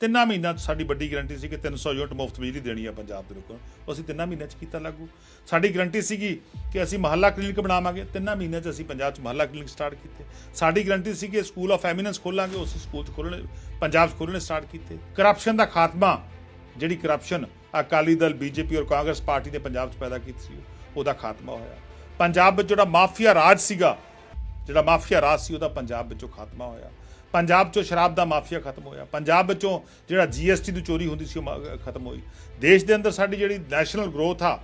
ਤਿੰਨਾਂ ਮਹੀਨਿਆਂ 'ਚ ਸਾਡੀ ਵੱਡੀ ਗਰੰਟੀ ਸੀ ਕਿ 300 ਯੂਨਿਟ ਮੁਫਤ ਬਿਜਲੀ ਦੇਣੀ ਆ ਪੰਜਾਬ ਦੇ ਲੋਕਾਂ ਨੂੰ। ਅਸੀਂ ਤਿੰਨਾਂ ਮਹੀਨਿਆਂ 'ਚ ਕੀਤਾ ਲਾਗੂ। ਸਾਡੀ ਗਰੰਟੀ ਸੀਗੀ ਕਿ ਅਸੀਂ ਮਹੱਲਾ ਕਲੀਨਿਕ ਬਣਾਵਾਂਗੇ। ਤਿੰਨਾਂ ਮਹੀਨਿਆਂ 'ਚ ਅਸੀਂ ਪੰਜਾਬ 'ਚ ਮਹੱਲਾ ਕਲੀਨਿਕ ਸਟਾਰਟ ਕੀਤੇ। ਸਾਡੀ ਗਰੰਟੀ ਸੀ ਕਿ ਸਕੂਲ ਆਫ ਐਮੀਨੈਂਸ ਖੋਲਾਂਗੇ ਉਹ ਅਸੀਂ ਸਕੂਲ 'ਚ ਖੋਲ੍ਹਣੇ, ਪੰਜਾਬ 'ਚ ਖੋਲ੍ਹਣੇ ਸਟਾਰਟ ਕੀਤੇ। ਕਰਪਸ਼ਨ ਦਾ ਖਾਤਮਾ, ਜਿਹੜੀ ਕਰਪਸ਼ਨ ਅਕਾਲੀ ਦਲ, ਬੀਜੇਪੀ ਔਰ ਕਾਂਗਰਸ ਪਾਰਟੀ ਨੇ ਪੰਜਾਬ 'ਚ ਪੈਦਾ ਕੀਤੀ ਸੀ, ਉਹਦਾ ਖਾਤਮਾ ਹੋਇਆ। ਪੰਜਾਬ ਵਿੱਚ ਜਿਹੜਾ ਮਾਫੀਆ ਰਾਜ ਸੀਗਾ, ਜਿਹੜਾ ਮਾਫੀਆ ਰਾਜ ਸੀ, ਉਹਦਾ ਪੰਜਾਬ ਵਿੱਚੋਂ ਖਾਤਮਾ ਹੋਇਆ। ਪੰਜਾਬ 'ਚੋਂ ਸ਼ਰਾਬ ਦਾ ਮਾਫੀਆ ਖਤਮ ਹੋਇਆ। ਪੰਜਾਬ ਵਿੱਚੋਂ ਜਿਹੜਾ ਜੀਐਸਟੀ ਦੀ ਚੋਰੀ ਹੁੰਦੀ ਸੀ ਉਹ ਮ- ਖਤਮ ਹੋਈ। ਦੇਸ਼ ਦੇ ਅੰਦਰ ਸਾਡੀ ਜਿਹੜੀ ਨੈਸ਼ਨਲ ਗਰੋਥ ਆ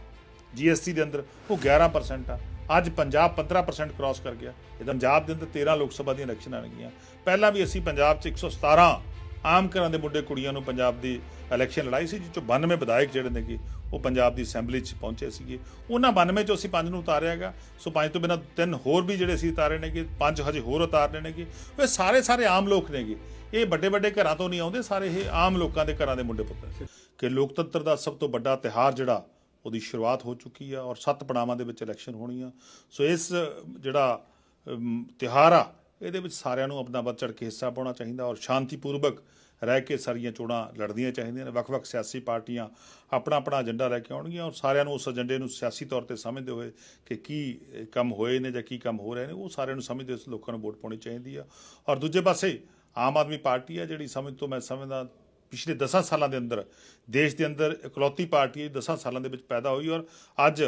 ਜੀਐਸਟੀ ਦੇ ਅੰਦਰ, ਉਹ 11% ਆ। ਅੱਜ ਪੰਜਾਬ 15% ਕ੍ਰਾਸ ਕਰ ਗਿਆ। ਇਹ ਪੰਜਾਬ ਦੇ ਅੰਦਰ 13 ਲੋਕ ਸਭਾ ਦੀਆਂ ਇਲੈਕਸ਼ਨ ਆਣਗੀਆਂ ਪਹਿਲਾਂ ਵੀ ਅਸੀਂ ਪੰਜਾਬ 'ਚ 117 ਆਮ ਘਰਾਂ ਦੇ ਮੁੰਡੇ ਕੁੜੀਆਂ ਨੂੰ ਪੰਜਾਬ ਦੀ ਇਲੈਕਸ਼ਨ ਲੜਾਈ ਸੀ ਜਿਸ ਚੋਂ 92 ਵਿਧਾਇਕ ਜਿਹੜੇ ਨੇਗੇ ਉਹ ਪੰਜਾਬ ਦੀ ਅਸੈਂਬਲੀ 'ਚ ਪਹੁੰਚੇ ਸੀਗੇ। ਉਹਨਾਂ 92 ਚੋਂ ਅਸੀਂ ਪੰਜ ਨੂੰ ਉਤਾਰਿਆਗਾ ਸੋ ਪੰਜ ਤੋਂ ਬਿਨਾਂ ਤਿੰਨ ਹੋਰ ਵੀ ਜਿਹੜੇ ਅਸੀਂ ਉਤਾਰੇ ਨੇਗੇ ਪੰਜ ਹਜੇ ਹੋਰ ਉਤਾਰਨੇ ਨੇਗੇ। ਇਹ ਸਾਰੇ ਸਾਰੇ ਆਮ ਲੋਕ ਨੇਗੇ। ਇਹ ਵੱਡੇ ਵੱਡੇ ਘਰਾਂ ਤੋਂ ਨਹੀਂ ਆਉਂਦੇ ਸਾਰੇ ਇਹ ਆਮ ਲੋਕਾਂ ਦੇ ਘਰਾਂ ਦੇ ਮੁੰਡੇ ਪੁੱਤਰ ਕਿ ਲੋਕਤੰਤਰ ਦਾ ਸਭ ਤੋਂ ਵੱਡਾ ਤਿਹਾਰ ਜਿਹੜਾ ਉਹਦੀ ਸ਼ੁਰੂਆਤ ਹੋ ਚੁੱਕੀ ਆ ਔਰ ਸੱਤ ਪੜਾਵਾਂ ਦੇ ਵਿੱਚ ਇਲੈਕਸ਼ਨ ਹੋਣੀ ਆ ਸੋ ਇਸ ਜਿਹੜਾ ਅਮ, ਤਿਉਹਾਰ ਆ ਇਹਦੇ ਵਿੱਚ ਸਾਰਿਆਂ ਨੂੰ ਆਪਣਾ ਵੱਧ ਚੜ ਕੇ ਹਿੱਸਾ ਪਾਉਣਾ ਚਾਹੀਦਾ ਔਰ ਸ਼ਾਂਤੀਪੂਰਵਕ ਰਹਿ ਕੇ ਸਾਰੀਆਂ ਚੋਣਾਂ ਲੜਨੀਆਂ ਚਾਹੀਦੀਆਂ ਨੇ। ਵੱਖ-ਵੱਖ ਸਿਆਸੀ ਪਾਰਟੀਆਂ ਆਪਣਾ ਆਪਣਾ ਏਜੰਡਾ ਲੈ ਕੇ ਆਉਣਗੀਆਂ ਔਰ ਸਾਰਿਆਂ ਨੂੰ ਉਸ ਏਜੰਡੇ ਨੂੰ ਸਿਆਸੀ ਤੌਰ ਤੇ ਸਮਝਦੇ ਹੋਏ ਕਿ ਕੀ ਕੰਮ ਹੋਏ ਨੇ ਜਾਂ ਕੀ ਕੰਮ ਹੋ ਰਹੇ ਨੇ, ਉਹ ਸਾਰਿਆਂ ਨੂੰ ਸਮਝਦੇ ਹੋਏ ਲੋਕਾਂ ਨੂੰ ਵੋਟ ਪਾਉਣੀ ਚਾਹੀਦੀ ਆ। ਔਰ ਦੂਜੇ ਪਾਸੇ ਆਮ ਆਦਮੀ ਪਾਰਟੀ ਆ ਜਿਹੜੀ ਸਮਝ ਤੋਂ ਮੈਂ ਸਮਝਦਾ ਪਿਛਲੇ 10 ਸਾਲਾਂ ਦੇ ਅੰਦਰ, ਦੇਸ਼ ਦੇ ਅੰਦਰ ਇਕਲੌਤੀ ਪਾਰਟੀ ਹੈ 10 ਸਾਲਾਂ ਦੇ ਵਿੱਚ ਪੈਦਾ ਹੋਈ ਔਰ ਅੱਜ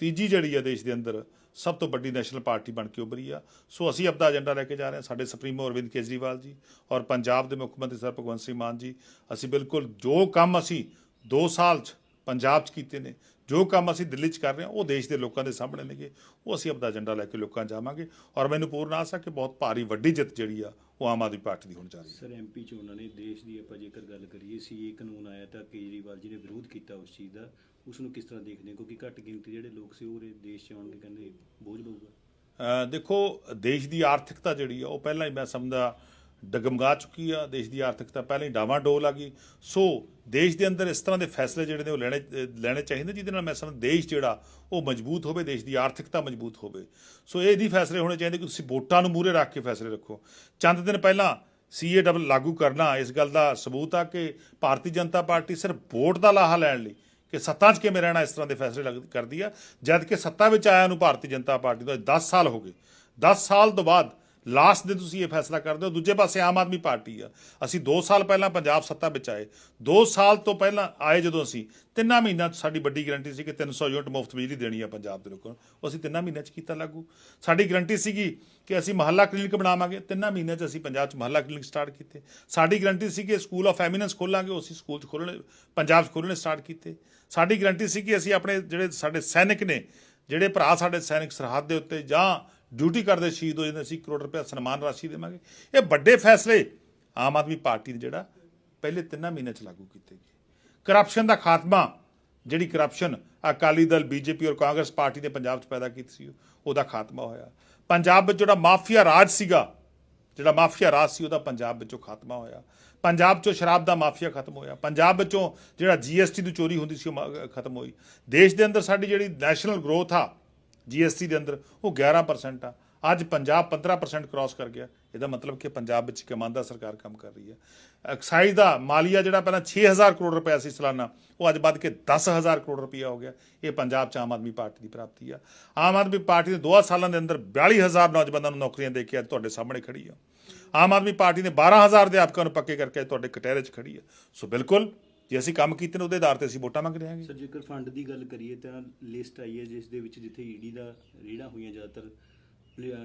ਤੀਜੀ ਜਿਹੜੀ ਹੈ ਦੇਸ਼ ਦੇ ਅੰਦਰ ਸਭ ਤੋਂ ਵੱਡੀ ਨੈਸ਼ਨਲ ਪਾਰਟੀ ਬਣ ਕੇ ਉਭਰੀ ਆ। ਸੋ ਅਸੀਂ ਆਪਦਾ ਏਜੰਡਾ ਲੈ ਕੇ ਜਾ ਰਹੇ ਹਾਂ। ਸਾਡੇ ਸੁਪਰੀਮੋ ਅਰਵਿੰਦ ਕੇਜਰੀਵਾਲ ਜੀ ਔਰ ਪੰਜਾਬ ਦੇ ਮੁੱਖ ਮੰਤਰੀ ਸਰ ਭਗਵੰਤ ਸਿੰਘ ਮਾਨ ਜੀ, ਅਸੀਂ ਬਿਲਕੁਲ ਜੋ ਕੰਮ ਅਸੀਂ 2 ਸਾਲ 'ਚ ਪੰਜਾਬ 'ਚ ਕੀਤੇ ਨੇ, ਜੋ ਕੰਮ ਅਸੀਂ ਦਿੱਲੀ 'ਚ ਕਰ ਰਹੇ ਹਾਂ, ਉਹ ਦੇਸ਼ ਦੇ ਲੋਕਾਂ ਦੇ ਸਾਹਮਣੇ ਨੇਗੇ। ਉਹ ਅਸੀਂ ਆਪਦਾ ਏਜੰਡਾ ਲੈ ਕੇ ਲੋਕਾਂ 'ਚ ਜਾਵਾਂਗੇ। ਔਰ ਮੈਨੂੰ ਪੂਰਨ ਆਸ ਹੈ ਕਿ ਬਹੁਤ ਭਾਰੀ ਵੱਡੀ ਜਿੱਤ ਜਿਹੜੀ ਆ ਉਹ ਆਮ ਆਦਮੀ ਪਾਰਟੀ ਦੀ ਹੋਣ ਹੈ। ਸਰ ਐਮਪੀ ਚੋਣਾਂ ਨੇ ਦੇਸ਼ ਦੀ ਆਪਾਂ ਜੇਕਰ ਗੱਲ ਕਰੀਏ ਸੀ ਇਹ ਕਾਨੂੰਨ ਆਇਆ ਤਾਂ ਕੇਜਰੀਵਾਲ ਜੀ ਨੇ ਵਿਰੋਧ ਕੀਤਾ ਉਸ ਚੀਜ਼ ਦਾ। ਉਸ ਨੂੰ ਕਿਸ ਤਰ੍ਹਾਂ ਦੇਖਦੇ ਹੋ? ਕਿਉਂਕਿ ਘੱਟ ਗਿਣਤੀ ਜਿਹੜੇ ਲੋਕ ਸੀ ਉਹ ਦੇਸ਼ 'ਚ ਆਉਣਗੇ ਕਹਿੰਦੇ ਬੋਝ ਪਊਗਾ। ਦੇਖੋ ਦੇਸ਼ ਦੀ ਆਰਥਿਕਤਾ ਜਿਹੜੀ ਆ ਉਹ ਪਹਿਲਾਂ ਹੀ ਮੈਂ ਸਮਝਦਾ ਡਗਮਗਾ ਚੁੱਕੀ ਆ, ਦੇਸ਼ ਦੀ ਆਰਥਿਕਤਾ ਪਹਿਲਾਂ ਹੀ ਡਾਵਾਂਡੋਲ ਆ ਗਈ। ਸੋ ਦੇਸ਼ ਦੇ ਅੰਦਰ ਇਸ ਤਰ੍ਹਾਂ ਦੇ ਫੈਸਲੇ ਜਿਹੜੇ ਨੇ ਉਹ ਲੈਣੇ ਲੈਣੇ ਚਾਹੀਦੇ, ਜਿਹਦੇ ਨਾਲ ਮੈਂ ਸਮਝ, ਦੇਸ਼ ਜਿਹੜਾ ਉਹ ਮਜ਼ਬੂਤ ਹੋਵੇ, ਦੇਸ਼ ਦੀ ਆਰਥਿਕਤਾ ਮਜ਼ਬੂਤ ਹੋਵੇ। ਸੋ ਇਹ ਦੀ ਫੈਸਲੇ ਹੋਣੇ ਚਾਹੀਦੇ ਕਿ ਤੁਸੀਂ ਵੋਟਾਂ ਨੂੰ ਮੂਰੇ ਰੱਖ ਕੇ ਫੈਸਲੇ ਰੱਖੋ। ਚੰਦ ਦਿਨ ਪਹਿਲਾਂ ਸੀਏ ਡਬਲ ਲਾਗੂ ਕਰਨਾ, ਇਸ ਗੱਲ ਦਾ ਸਬੂਤ ਆ ਕਿ ਭਾਰਤੀ ਜਨਤਾ ਪਾਰਟੀ ਸਿਰਫ ਵੋਟ ਦਾ ਲਾਹਾ ਲੈਣ ਲਈ ਕਿ ਸੱਤਾ 'ਚ ਕਿਵੇਂ ਰਹਿਣਾ, ਇਸ ਤਰ੍ਹਾਂ ਦੇ ਫੈਸਲੇ ਲੱਗ- ਕਰਦੀ ਆ। ਜਦ ਕਿ ਸੱਤਾ ਵਿੱਚ ਆਇਆ ਨੂੰ ਭਾਰਤੀ ਜਨਤਾ ਪਾਰਟੀ ਤੋਂ 10 ਸਾਲ ਹੋ ਗਏ। 10 ਸਾਲ ਤੋਂ ਬਾਅਦ ਲਾਸਟ ਦੇ ਤੁਸੀਂ ਇਹ ਫੈਸਲਾ ਕਰਦੇ ਹੋ, ਦੂਜੇ ਪਾਸੇ ਆਮ ਆਦਮੀ ਪਾਰਟੀ ਆ। ਅਸੀਂ 2 ਸਾਲ ਪਹਿਲਾਂ ਪੰਜਾਬ ਸੱਤਾ ਵਿੱਚ ਆਏ। 2 ਸਾਲ ਤੋਂ ਪਹਿਲਾਂ ਆਏ ਜਦੋਂ ਅਸੀਂ, ਤਿੰਨਾਂ ਮਹੀਨਿਆਂ 'ਚ ਸਾਡੀ ਵੱਡੀ ਗਰੰਟੀ ਸੀ ਕਿ 300 ਯੂਨਿਟ ਮੁਫਤ ਬਿਜਲੀ ਦੇਣੀ ਆ ਪੰਜਾਬ ਦੇ ਲੋਕਾਂ ਨੂੰ। ਉਹ ਅਸੀਂ ਤਿੰਨਾਂ ਮਹੀਨਿਆਂ 'ਚ ਕੀਤਾ ਲਾਗੂ। ਸਾਡੀ ਗਰੰਟੀ ਸੀਗੀ ਕਿ ਅਸੀਂ ਮਹੱਲਾ ਕਲੀਨਿਕ ਬਣਾਵਾਂਗੇ। ਤਿੰਨਾਂ ਮਹੀਨਿਆਂ 'ਚ ਅਸੀਂ ਪੰਜਾਬ 'ਚ ਮਹੱਲਾ ਕਲੀਨਿਕ ਸਟਾਰਟ ਕੀਤੇ। ਸਾਡੀ ਗਰੰਟੀ ਸੀ ਕਿ ਸਕੂਲ ਆਫ ਐਮੀਨੈਂਸ ਖੋਲਾਂਗੇ ਅਸੀਂ ਸਕੂਲ 'ਚ ਖੋਲ੍ਹਣੇ, ਪੰਜਾਬ 'ਚ ਖੋਲ੍ਹਣੇ ਸਟਾਰਟ ਕੀਤੇ। ਸਾਡੀ ਗਰੰਟੀ ਸੀ ਕਿ ਅਸੀਂ ਆਪਣੇ ਜਿਹੜੇ ਸਾਡੇ ਸੈਨਿਕ ਨੇ, ਜਿਹੜੇ ਭਰਾ ਸਾਡੇ ਸੈਨਿਕ ਸਰਹੱਦ ਦੇ ਉੱਤੇ ਜਾਂ ਡਿਊਟੀ ਕਰਦੇ ਸ਼ਹੀਦ ਹੋ ਜਾਂਦੇ ਸੀ ਕਰੋੜ ਰੁਪਏ ਸਨਮਾਨ ਰਾਸ਼ੀ ਦੇਵਾਂਗੇ। ਇਹ ਵੱਡੇ ਫੈਸਲੇ ਆਮ ਆਦਮੀ ਪਾਰਟੀ ਨੇ ਜਿਹੜਾ ਪਹਿਲੇ ਤਿੰਨਾਂ ਮਹੀਨਿਆਂ 'ਚ ਲਾਗੂ ਕੀਤੇ ਗਏ। ਕਰਪਸ਼ਨ ਦਾ ਖਾਤਮਾ, ਜਿਹੜੀ ਕਰਪਸ਼ਨ ਅਕਾਲੀ ਦਲ, ਬੀਜੇਪੀ ਔਰ ਕਾਂਗਰਸ ਪਾਰਟੀ ਨੇ ਪੰਜਾਬ 'ਚ ਪੈਦਾ ਕੀਤੀ ਸੀ, ਉਹਦਾ ਖਾਤਮਾ ਹੋਇਆ। ਪੰਜਾਬ ਵਿੱਚ ਜਿਹੜਾ ਮਾਫੀਆ ਰਾਜ ਸੀਗਾ, ਜਿਹੜਾ ਮਾਫੀਆ ਰਾਜ ਸੀ, ਉਹਦਾ ਪੰਜਾਬ ਵਿੱਚੋਂ ਖਾਤਮਾ ਹੋਇਆ। ਪੰਜਾਬ 'ਚੋਂ ਸ਼ਰਾਬ ਦਾ ਮਾਫੀਆ ਖਤਮ ਹੋਇਆ। ਪੰਜਾਬ ਵਿੱਚੋਂ ਜਿਹੜਾ ਜੀਐਸਟੀ ਦੀ ਚੋਰੀ ਹੁੰਦੀ ਸੀ, ਉਹ ਮ- ਖਤਮ ਹੋਈ। ਦੇਸ਼ ਦੇ ਅੰਦਰ ਸਾਡੀ ਜਿਹੜੀ ਨੈਸ਼ਨਲ ਗਰੋਥ ਆ ਜੀਐਸਟੀ ਦੇ ਅੰਦਰ, ਉਹ 11% ਆ। ਅੱਜ ਪੰਜਾਬ 15% ਕ੍ਰਾਸ ਕਰ ਗਿਆ। ਇਹਦਾ ਮਤਲਬ ਕਿ ਪੰਜਾਬ ਵਿੱਚ ਇੱਕ ਇਮਾਨਦਾਰ ਸਰਕਾਰ ਕੰਮ ਕਰ ਰਹੀ ਹੈ। ਐਕਸਾਈਜ਼ ਦਾ ਮਾਲੀਆ ਜਿਹੜਾ ਪਹਿਲਾਂ 6000 ਕਰੋੜ ਰੁਪਏ ਸੀ ਸਾਲਾਨਾ, ਉਹ ਅੱਜ ਵੱਧ ਕੇ 10000 ਕਰੋੜ ਰੁਪਇਆ ਹੋ ਗਿਆ। ਇਹ ਪੰਜਾਬ 'ਚ ਆਮ ਆਦਮੀ ਪਾਰਟੀ ਦੀ ਪ੍ਰਾਪਤੀ ਆ। ਆਮ ਆਦਮੀ ਪਾਰਟੀ ਨੇ ਦੋ ਸਾਲਾਂ ਦੇ ਅੰਦਰ 42000 ਨੌਜਵਾਨਾਂ ਨੂੰ ਨੌਕਰੀਆਂ ਦੇ ਕੇ ਅੱਜ ਤੁਹਾਡੇ ਸਾਹਮਣੇ ਖੜੀ ਆ। ਆਮ ਆਦਮੀ ਪਾਰਟੀ ਨੇ 12000 ਅਧਿਆਪਕਾਂ ਨੂੰ ਪੱਕੇ ਕਰਕੇ ਤੁਹਾਡੇ ਕਟਹਿਰੇ 'ਚ ਖੜੀ ਆ। ਸੋ ਬਿਲਕੁਲ ਜੇ ਅਸੀਂ ਕੰਮ ਕੀਤੇ ਨੇ ਉਹਦੇ ਆਧਾਰ ਤੇ ਅਸੀਂ ਵੋਟਾਂ ਮੰਗਦੇ ਰਹੇ ਹਾਂਗੇ। ਸਰ, ਜੇਕਰ ਫੰਡ ਦੀ ਗੱਲ ਕਰੀਏ ਤਾਂ ਲਿਸਟ ਆਈ ਹੈ ਜਿਸ ਦੇ ਵਿੱਚ ਜਿੱਥੇ ਈਡੀ ਦਾ ਰੀੜਾਂ ਹੋਈਆਂ ਜ਼ਿਆਦਾਤਰ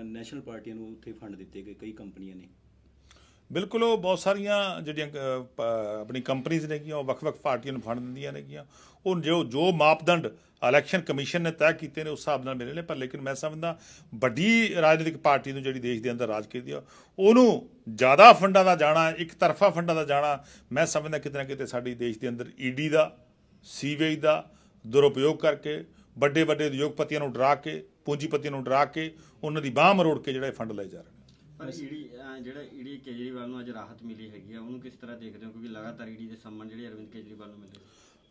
ਨੈਸ਼ਨਲ ਪਾਰਟੀਆਂ ਨੂੰ ਉੱਥੇ ਫੰਡ ਦਿੱਤੇ ਗਏ, ਕਈ ਕੰਪਨੀਆਂ ਨੇ। ਬਿਲਕੁਲ ਉਹ ਬਹੁਤ ਸਾਰੀਆਂ ਜਿਹੜੀਆਂ ਆਪਣੀ ਕੰਪਨੀਆਂ ਨੇਗੀਆਂ, ਉਹ ਵੱਖ-ਵੱਖ ਪਾਰਟੀਆਂ ਨੂੰ ਫੰਡ ਦਿੰਦੀਆਂ ਨੇਗੀਆਂ। ਉਹ ਜੋ ਜੋ ਮਾਪਦੰਡ ਇਲੈਕਸ਼ਨ ਕਮਿਸ਼ਨ ਨੇ ਤੈਅ ਕੀਤੇ ਨੇ, ਉਸ ਹਿਸਾਬ ਨਾਲ ਮਿਲੇ ਨੇ ਪਰ ਲੇਕਿਨ ਮੈਂ ਸਮਝਦਾ, ਵੱਡੀ ਰਾਜਨੀਤਿਕ ਪਾਰਟੀ ਨੂੰ ਜਿਹੜੀ ਦੇਸ਼ ਦੇ ਅੰਦਰ ਰਾਜ ਕਰਦੀ ਆ, ਉਹਨੂੰ ਜ਼ਿਆਦਾ ਫੰਡਾਂ ਦਾ ਜਾਣਾ, ਇੱਕ ਤਰਫਾ ਫੰਡਾਂ ਦਾ ਜਾਣਾ, ਮੈਂ ਸਮਝਦਾ ਕਿਤੇ ਨਾ ਕਿਤੇ ਸਾਡੀ ਦੇਸ਼ ਦੇ ਅੰਦਰ ਈਡੀ ਦਾ, ਸੀਵੇਜ ਦਾ ਦੁਰਉਪਯੋਗ ਕਰਕੇ ਵੱਡੇ ਵੱਡੇ ਉਦਯੋਗਪਤੀਆਂ ਨੂੰ ਡਰਾ ਕੇ, ਪੂੰਜੀਪਤੀਆਂ ਨੂੰ ਡਰਾ ਕੇ, ਉਹਨਾਂ ਦੀ ਬਾਹ ਮਰੋੜ ਕੇ ਜਿਹੜਾ ਫੰਡ ਲਏ ਜਾ ਰਹੇ ਨੇ। ਪਰ ਈਡੀ ਜਿਹੜਾ ਈਡੀ ਕੇਜਰੀਵਾਲ ਨੂੰ ਅੱਜ ਰਾਹਤ ਮਿਲੀ ਹੈਗੀ ਆ ਉਹਨੂੰ ਕਿਸ ਤਰ੍ਹਾਂ ਦੇਖਦੇ ਹੋ? ਕਿਉਂਕਿ ਲਗਾਤਾਰ ਈਡੀ ਦੇ ਸੰਮਨ ਜਿਹੜੇ ਅਰਵਿੰਦ ਕੇਜਰੀਵਾਲ ਨੂੰ ਮਿਲਦੇ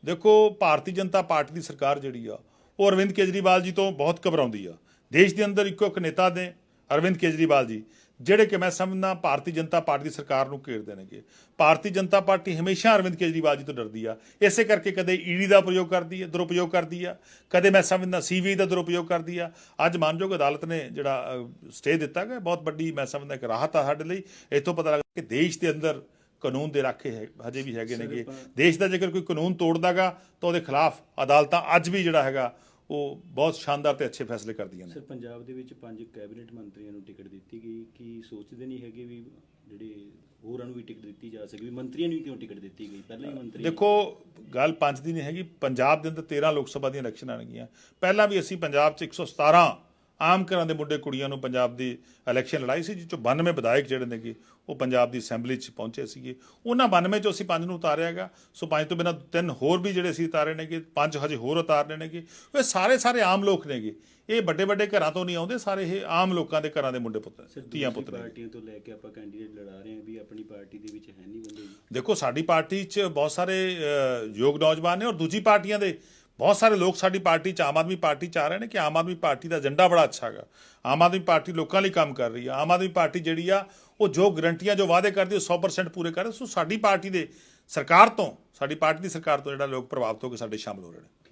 ਦੇਖੋ ਭਾਰਤੀ ਜਨਤਾ ਪਾਰਟੀ ਦੀ ਸਰਕਾਰ ਜਿਹੜੀ ਆ ਉਹ ਅਰਵਿੰਦ ਕੇਜਰੀਵਾਲ ਜੀ ਤੋਂ ਬਹੁਤ ਘਬਰਾਉਂਦੀ ਆ। ਦੇਸ਼ ਦੇ ਅੰਦਰ ਇੱਕੋ ਇੱਕ ਨੇਤਾ ਨੇ ਅਰਵਿੰਦ ਕੇਜਰੀਵਾਲ ਜੀ। ਜਿਹੜੇ ਕਿ ਮੈਂ ਸਮਝਦਾ ਭਾਰਤੀ ਜਨਤਾ ਪਾਰਟੀ ਦੀ ਸਰਕਾਰ ਨੂੰ ਘੇਰਦੇ ਨੇਗੇ। ਭਾਰਤੀ ਜਨਤਾ ਪਾਰਟੀ ਹਮੇਸ਼ਾ ਅਰਵਿੰਦ ਕੇਜਰੀਵਾਲ ਜੀ ਤੋਂ ਡਰਦੀ ਆ। ਇਸੇ ਕਰਕੇ ਕਦੇ ਈਡੀ ਦਾ ਪ੍ਰਯੋਗ ਕਰਦੀ ਹੈ ਦੁਰਉਪਯੋਗ ਕਰਦੀ ਆ। ਕਦੇ ਮੈਂ ਸਮਝਦਾ ਸੀਵੀ ਦਾ ਦੁਰਉਪਯੋਗ ਕਰਦੀ ਆ। ਅੱਜ ਮਾਨਯੋਗ ਅਦਾਲਤ ਨੇ ਜਿਹੜਾ ਸਟੇ ਦਿੱਤਾ ਗਿਆ ਬਹੁਤ ਵੱਡੀ ਮੈਂ ਸਮਝਦਾ ਇੱਕ ਰਾਹਤ ਆ ਸਾਡੇ ਲਈ। ਇੱਥੋਂ ਪਤਾ ਲੱਗਦਾ ਕਿ ਦੇਸ਼ ਦੇ ਅੰਦਰ ਕਾਨੂੰਨ ਦੇ ਰਾਖੇ ਹੈ ਹਜੇ ਵੀ ਹੈਗੇ ਨੇਗੇ। ਦੇਸ਼ ਦਾ ਜੇਕਰ ਕੋਈ ਕਾਨੂੰਨ ਤੋੜਦਾਗਾ ਤਾਂ ਉਹਦੇ ਖਿਲਾਫ ਅਦਾਲਤਾਂ ਅੱਜ ਵੀ ਜਿਹੜਾ ਹੈਗਾ ਉਹ ਬਹੁਤ ਸ਼ਾਨਦਾਰ ਤੇ ਅੱਛੇ ਫੈਸਲੇ ਕਰਦੀਆਂ ਨੇ। ਸਰ ਪੰਜਾਬ ਦੇ ਵਿੱਚ ਪੰਜ ਕੈਬਨਿਟ ਮੰਤਰੀਆਂ ਨੂੰ ਟਿਕਟ ਦਿੱਤੀ ਗਈ। ਕੀ ਸੋਚਦੇ ਨਹੀਂ ਹੈਗੇ ਵੀ ਜਿਹੜੇ ਹੋਰਾਂ ਨੂੰ ਵੀ ਟਿਕਟ ਦਿੱਤੀ ਜਾ ਸਕੇ ਵੀ ਮੰਤਰੀਆਂ ਨੂੰ ਵੀ ਕਿਉਂ ਟਿਕਟ ਦਿੱਤੀ ਗਈ? ਪਹਿਲਾਂ ਹੀ ਮੰਤਰੀ ਦੇਖੋ ਗੱਲ ਪੰਜ ਦੀ ਨਹੀਂ ਹੈਗੀ। ਪੰਜਾਬ ਦੇ ਅੰਦਰ 13 ਲੋਕ ਸਭਾ ਦੀਆਂ ਇਲੈਕਸ਼ਨਾਂ ਆਣਗੀਆਂ ਪਹਿਲਾਂ ਵੀ ਅਸੀਂ ਪੰਜਾਬ 'ਚ 117 ਆਮ ਘਰਾਂ ਦੇ ਮੁੰਡੇ ਕੁੜੀਆਂ ਨੂੰ ਪੰਜਾਬ ਦੀ ਇਲੈਕਸ਼ਨ ਲੜਾਈ ਸੀ ਜਿਸ ਚੋਂ 92 ਵਿਧਾਇਕ ਜਿਹੜੇ ਨੇਗੇ ਉਹ ਪੰਜਾਬ ਦੀ ਅਸੈਂਬਲੀ 'ਚ ਪਹੁੰਚੇ ਸੀਗੇ। ਉਹਨਾਂ 92 ਚੋਂ ਅਸੀਂ ਪੰਜ ਨੂੰ ਉਤਾਰਿਆ ਹੈਗਾ। ਸੋ ਪੰਜ ਤੋਂ ਬਿਨਾਂ ਤਿੰਨ ਹੋਰ ਵੀ ਜਿਹੜੇ ਅਸੀਂ ਉਤਾਰੇ ਨੇਗੇ ਪੰਜ ਹਜੇ ਹੋਰ ਉਤਾਰਨੇ ਨੇਗੇ। ਇਹ ਸਾਰੇ ਸਾਰੇ ਆਮ ਲੋਕ ਨੇਗੇ। ਇਹ ਵੱਡੇ ਵੱਡੇ ਘਰਾਂ ਤੋਂ ਨਹੀਂ ਆਉਂਦੇ ਸਾਰੇ ਇਹ ਆਮ ਲੋਕਾਂ ਦੇ ਘਰਾਂ ਦੇ ਮੁੰਡੇ ਪੁੱਤ ਸਰ ਧੀਆਂ ਪੁੱਤ ਨੇ ਪਾਰਟੀਆਂ ਤੋਂ ਲੈ ਕੇ ਆਪਾਂ ਕੈਂਡੀਡੇਟ ਲੜਾ ਰਹੇ ਹਾਂ ਵੀ ਆਪਣੀ ਪਾਰਟੀ ਦੇ ਵਿੱਚ ਹੈ ਨਹੀਂ ਬੰਦੇ। ਦੇਖੋ ਸਾਡੀ ਪਾਰਟੀ 'ਚ ਬਹੁਤ ਸਾਰੇ ਯੋਗ ਨੌਜਵਾਨ ਨੇ ਔਰ ਦੂਜੀ ਪਾਰਟੀਆਂ ਦੇ ਬਹੁਤ ਸਾਰੇ ਲੋਕ ਸਾਡੀ ਪਾਰਟੀ 'ਚ, ਆਮ ਆਦਮੀ ਪਾਰਟੀ 'ਚ ਆ ਰਹੇ ਨੇ ਕਿ ਆਮ ਆਦਮੀ ਪਾਰਟੀ ਦਾ ਏਜੰਡਾ ਬੜਾ ਅੱਛਾ ਹੈਗਾ। ਆਮ ਆਦਮੀ ਪਾਰਟੀ ਲੋਕਾਂ ਲਈ ਕੰਮ ਕਰ ਰਹੀ ਆ। ਆਮ ਆਦਮੀ ਪਾਰਟੀ ਜਿਹੜੀ ਆ, ਉਹ ਜੋ ਗਰੰਟੀਆਂ ਜੋ ਵਾਅਦੇ ਕਰਦੀ ਉਹ 100% ਪੂਰੇ ਕਰ ਰਹੀ ਸੋ ਸਾਡੀ ਪਾਰਟੀ ਦੇ ਸਰਕਾਰ ਤੋਂ, ਸਾਡੀ ਪਾਰਟੀ ਦੀ ਸਰਕਾਰ ਤੋਂ ਜਿਹੜਾ ਲੋਕ ਪ੍ਰਭਾਵਿਤ ਹੋ ਕੇ ਸਾਡੇ ਸ਼ਾਮਲ ਹੋ ਰਹੇ ਨੇ।